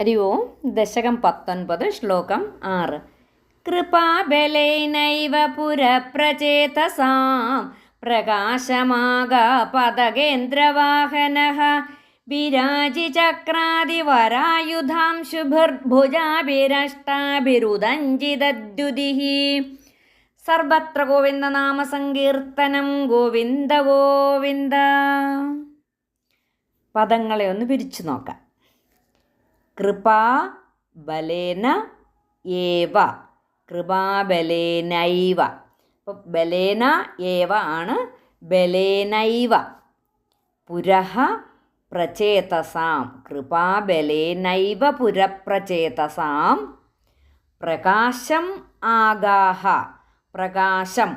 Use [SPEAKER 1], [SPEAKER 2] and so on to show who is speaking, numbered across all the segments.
[SPEAKER 1] ഹരി ഓം ദശകം പത്തൊൻപത് ശ്ലോകം ആറ്। കൃപാബലൈനൈവ പുരപ്രചേതസാം പ്രകാശമാകാപദകേന്ദ്രവാഹനഃ വിരാജി ചക്രാതിവരായുധാം ശുഭർഭുജാഭിരഷ്ടാഭിരുദഞ്ചിതദ്യുതിः സർവത്ര ഗോവിന്ദനാമ സങ്കീർത്തനം ഗോവിന്ദ ഗോവിന്ദ। പദങ്ങളെ ഒന്ന് പിരിച്ചു നോക്കാം. കൃപാ ബലേന ഏവ. കൃപാബലേനൈവ. അപ്പോൾ ബലേന ഏവ ആണ് ബലേനൈവ. പുരഹ പ്രചേതസാം. കൃപാബലേനൈവ പുരപ്രചേതസാം. പ്രകാശം ആഗാഹ. പ്രകാശം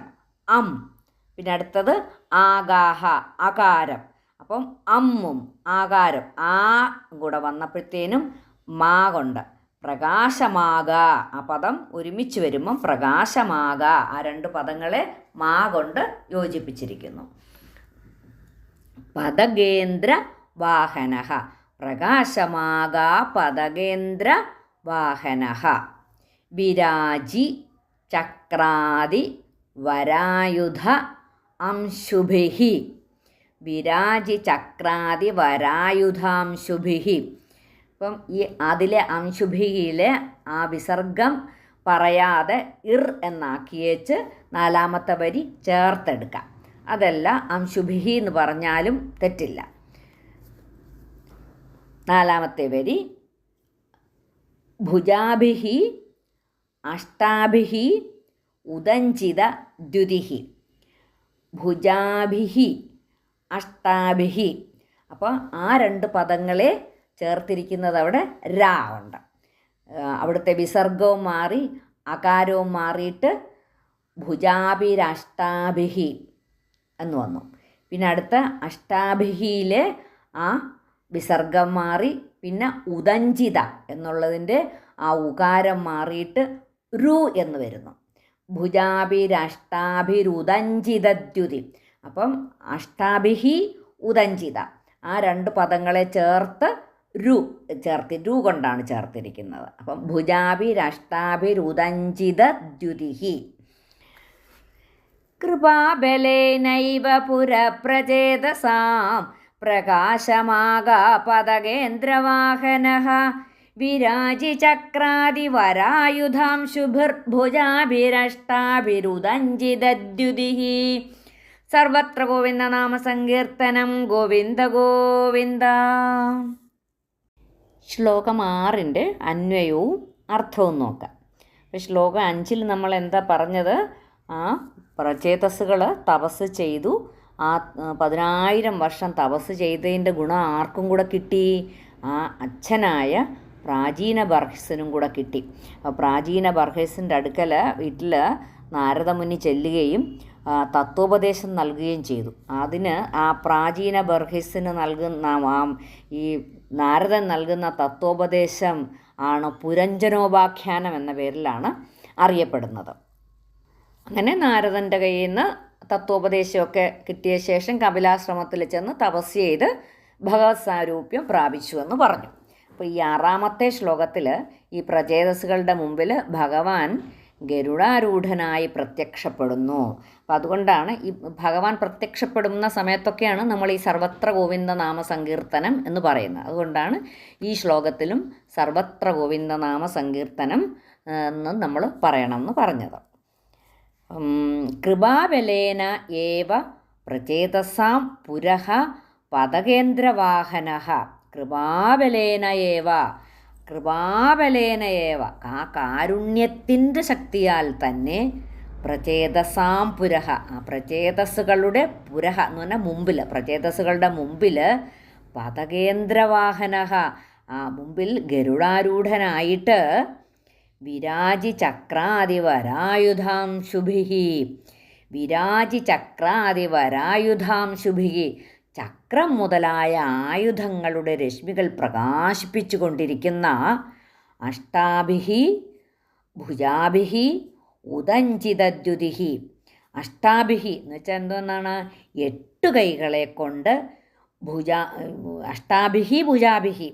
[SPEAKER 1] അം. പിന്നെ അടുത്തത് ആഗാഹ അകാരം. അപ്പം അമ്മും ആകാരം. ആ കൂടെ വന്നപ്പോഴത്തേനും മാ കൊണ്ട്. പ്രകാശമാക. ആ പദം ഒരുമിച്ച് വരുമ്പം പ്രകാശമാക. ആ രണ്ട് പദങ്ങളെ മാ കൊണ്ട് യോജിപ്പിച്ചിരിക്കുന്നു. പദകേന്ദ്ര വാഹന പ്രകാശമാക പദകേന്ദ്ര വാഹന വിരാജി ചക്രാദി വരായുധ അംശുഭി വിരാജി ചക്രാദി വരായുധാംശുഭിः ഇപ്പം ഈ അതിലെ അംശുഭിയിലെ ആ വിസർഗം പറയാതെ ഇർ എന്നാക്കിയേച്ച് നാലാമത്തെ വരി ചേർത്തെടുക്കാം. അതല്ല അംശുഭിഹി എന്ന് പറഞ്ഞാലും തെറ്റില്ല. നാലാമത്തെ വരി ഭുജാഭിഹി അഷ്ടാഭിഹി ഉദഞ്ചിത ദ്യുതിഹി. ഭുജാഭിഹി അഷ്ടാഭിഹി. അപ്പോൾ ആ രണ്ട് പദങ്ങളെ ചേർത്തിരിക്കുന്നത് അവിടെ രാ ഉണ്ട്. അവിടുത്തെ വിസർഗവും മാറി അകാരവും മാറിയിട്ട് ഭുജാഭിരഷ്ടാഭിഹി എന്ന് വന്നു. പിന്നെ അടുത്ത അഷ്ടാഭിഹിയിലെ ആ വിസർഗം മാറി പിന്നെ ഉദഞ്ചിത എന്നുള്ളതിന്റെ ആ ഉകാരം മാറിയിട്ട് രു എന്ന് വരുന്നു. ഭുജാഭിരഷ്ടാഭിരുദഞ്ചിതദ്യുതി. അപ്പം അഷ്ടാഭിഹി ഉദഞ്ചിത. ആ രണ്ട് പദങ്ങളെ ചേർത്ത് രു ചേർത്തി രു കൊണ്ടാണ് ചേർത്തിരിക്കുന്നത്. അപ്പം ഭുജാഭിരഷ്ടാഭിരുദഞ്ചിത ദ്യുതിഹി. കൃപാബലേനൈവ പുരപ്രചേതസാം. പ്രകാശമാകാപദകേന്ദ്രവാഹന വിരാജി ചക്രാദിവരായുധാം ശുഭിർഭുജാഭിരഷ്ടാഭിരുദഞ്ചിതദ്യുതിः സർവത്ര ഗോവിന്ദനാമസങ്കീർത്തനം ഗോവിന്ദ ഗോവിന്ദ. ശ്ലോകം ആറിന്റെ അന്വയവും അർത്ഥവും നോക്കാം. അപ്പോൾ ശ്ലോകം അഞ്ചിൽ നമ്മൾ എന്താ പറഞ്ഞത്? ആ പ്രചേതസ്സുകൾ തപസ് ചെയ്തു. ആ പതിനായിരം വർഷം തപസ് ചെയ്തതിന്റെ ഗുണം ആർക്കും കൂടെ കിട്ടി? ആ അച്ഛനായ പ്രാചീന ബർഹസിനും കൂടെ കിട്ടി. പ്രാചീന ബർഹസിന്റെ അടുക്കൽ വീട്ടിൽ നാരദമുനി ചെല്ലുകയും തത്വോപദേശം നൽകുകയും ചെയ്തു. അതിന് ആ പ്രാചീന ബർഹിസിന് നൽകുന്ന ഈ നാരദൻ നൽകുന്ന തത്വോപദേശം ആണ് പുരഞ്ജനോപാഖ്യാനം എന്ന പേരിലാണ് അറിയപ്പെടുന്നത്. അങ്ങനെ നാരദന്റെ കയ്യിൽ നിന്ന് തത്വോപദേശമൊക്കെ കിട്ടിയ ശേഷം കപിലാശ്രമത്തിൽ ചെന്ന് തപസ് ചെയ്ത് ഭഗവത് സാരൂപ്യം പ്രാപിച്ചു എന്ന് പറഞ്ഞു. അപ്പോൾ ഈ ആറാമത്തെ ശ്ലോകത്തിൽ ഈ പ്രചേതസ്സുകളുടെ മുമ്പിൽ ഭഗവാൻ ഗരുഡാരൂഢനായി പ്രത്യക്ഷപ്പെടുന്നു. അപ്പം അതുകൊണ്ടാണ് ഈ ഭഗവാൻ പ്രത്യക്ഷപ്പെടുന്ന സമയത്തൊക്കെയാണ് നമ്മൾ ഈ സർവത്ര ഗോവിന്ദ നാമ സങ്കീർത്തനം എന്ന് പറയുന്നത്. അതുകൊണ്ടാണ് ഈ ശ്ലോകത്തിലും സർവത്ര ഗോവിന്ദ നാമ സങ്കീർത്തനം എന്ന് നമ്മൾ പറയണം എന്ന് പറഞ്ഞത് കൃപാബലേന ഏവ പ്രചേതസാം പുരഹ പദകേന്ദ്രവാഹന കൃപാബലേന ഏവ കൃപാബലേന ഏവ. ആ കാരുണ്യത്തിന്റെ ശക്തിയാൽ തന്നെ പ്രചേതസാം പുരഹ. ആ പ്രചേതസ്സുകളുടെ പുരഹ എന്ന് പറഞ്ഞാൽ മുമ്പിൽ. പ്രചേതസ്സുകളുടെ മുമ്പിൽ പദകേന്ദ്രവാഹന ആ മുമ്പിൽ ഗരുഡാരൂഢനായിട്ട് വിരാജി ചക്രാദിവരായുധാംശുഭി വിരാജി ചക്രാദിവരായുധാംശുഭി ചക്രം മുതലായ ആയുധങ്ങളുടെ രശ്മികൾ പ്രകാശിപ്പിച്ചു കൊണ്ടിരിക്കുന്ന അഷ്ടാഭിഹി ഭുജാഭിഹി ഉദഞ്ചിതദ്യുതിഹി. അഷ്ടാഭിഹി എന്ന് വെച്ചാൽ എന്തോന്നാണ് എട്ട് കൈകളെ കൊണ്ട് ഭുജ അഷ്ടാഭിഹി ഭുജാഭിഹി.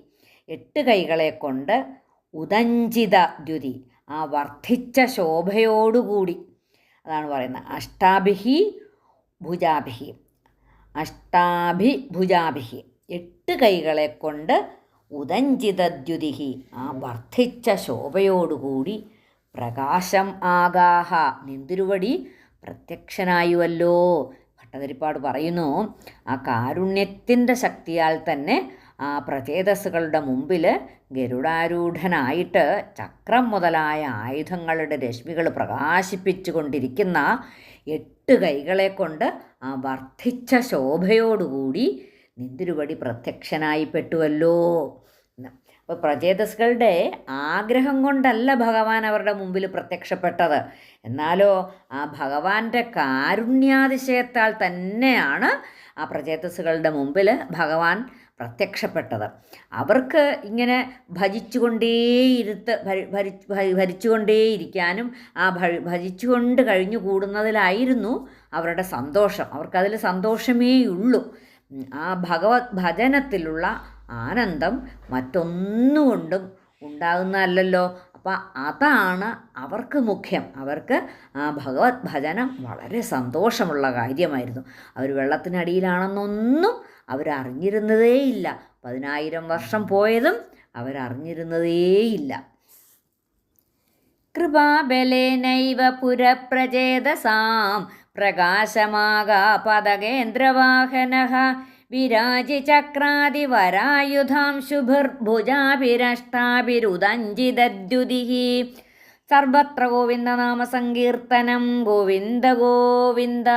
[SPEAKER 1] എട്ട് കൈകളെ കൊണ്ട് ഉദഞ്ചിത ദ്യുതി ആ വർദ്ധിച്ച ശോഭയോടുകൂടി. അതാണ് പറയുന്നത്. അഷ്ടാഭിഹി ഭുജാഭിഹി. അഷ്ടാഭി ഭുജാഭിഹി എട്ട് കൈകളെ കൊണ്ട് ഉദഞ്ചിതദ്യുതിഹി ആ വർദ്ധിച്ച ശോഭയോടുകൂടി പ്രകാശം ആകാഹ നിന്തിരുവടി പ്രത്യക്ഷനായുവല്ലോ. ഭട്ടതിരിപ്പാട് പറയുന്നു ആ കാരുണ്യത്തിന്റെ ശക്തിയാൽ തന്നെ ആ പ്രചേതസ്സുകളുടെ മുമ്പിൽ ഗരുഡാരൂഢനായിട്ട് ചക്രം മുതലായ ആയുധങ്ങളുടെ രശ്മികൾ പ്രകാശിപ്പിച്ചു കൊണ്ടിരിക്കുന്ന എട്ട് കൈകളെ കൊണ്ട് ആ വർദ്ധിച്ച ശോഭയോടുകൂടി നിന്തിരുവടി പ്രത്യക്ഷനായി പെട്ടുവല്ലോ. അപ്പോൾ പ്രചേതസ്കളുടെ ആഗ്രഹം കൊണ്ടല്ല ഭഗവാൻ അവരുടെ മുമ്പിൽ പ്രത്യക്ഷപ്പെട്ടത്. എന്നാലോ ആ ഭഗവാന്റെ കാരുണ്യാതിശയത്താൽ തന്നെയാണ് ആ പ്രചേതസ്സുകളുടെ മുമ്പിൽ ഭഗവാൻ പ്രത്യക്ഷപ്പെട്ടത്. അവർക്ക് ഇങ്ങനെ ഭജിച്ചുകൊണ്ടേയിരുത്ത് ഭരി- ഭരി ഭരി- ഭരിച്ചുകൊണ്ടേയിരിക്കാനും ആ ഭജിച്ചുകൊണ്ട് കഴിഞ്ഞു കൂടുന്നതിലായിരുന്നു അവരുടെ സന്തോഷം. അവർക്കതിൽ സന്തോഷമേയുള്ളൂ ആ ഭഗവത് ഭജനത്തിലുള്ള ആനന്ദം മറ്റൊന്നുകൊണ്ടും ഉണ്ടാകുന്നതല്ലല്ലോ. അപ്പം അതാണ് അവർക്ക് മുഖ്യം. അവർക്ക് ആ ഭഗവത് ഭജനം വളരെ സന്തോഷമുള്ള കാര്യമായിരുന്നു. അവർ വെള്ളത്തിനടിയിലാണെന്നൊന്നും അവരറിഞ്ഞിരുന്നതേയില്ല. പതിനായിരം വർഷം പോയതും അവരറിഞ്ഞിരുന്നതേയില്ല. കൃപാബലേനൈവ പുരപ്രചേതസാം പ്രകാശമാകാ പദകേന്ദ്രവാഹന വിരാജി ചക്രാതിവരായുധാം ശുഭിർഭുജാഭിരഷ്ടാഭിരുദഞ്ചിതദ്യുതിः സർവത്ര ഗോവിന്ദനാമസങ്കീർത്തനം ഗോവിന്ദ ഗോവിന്ദ.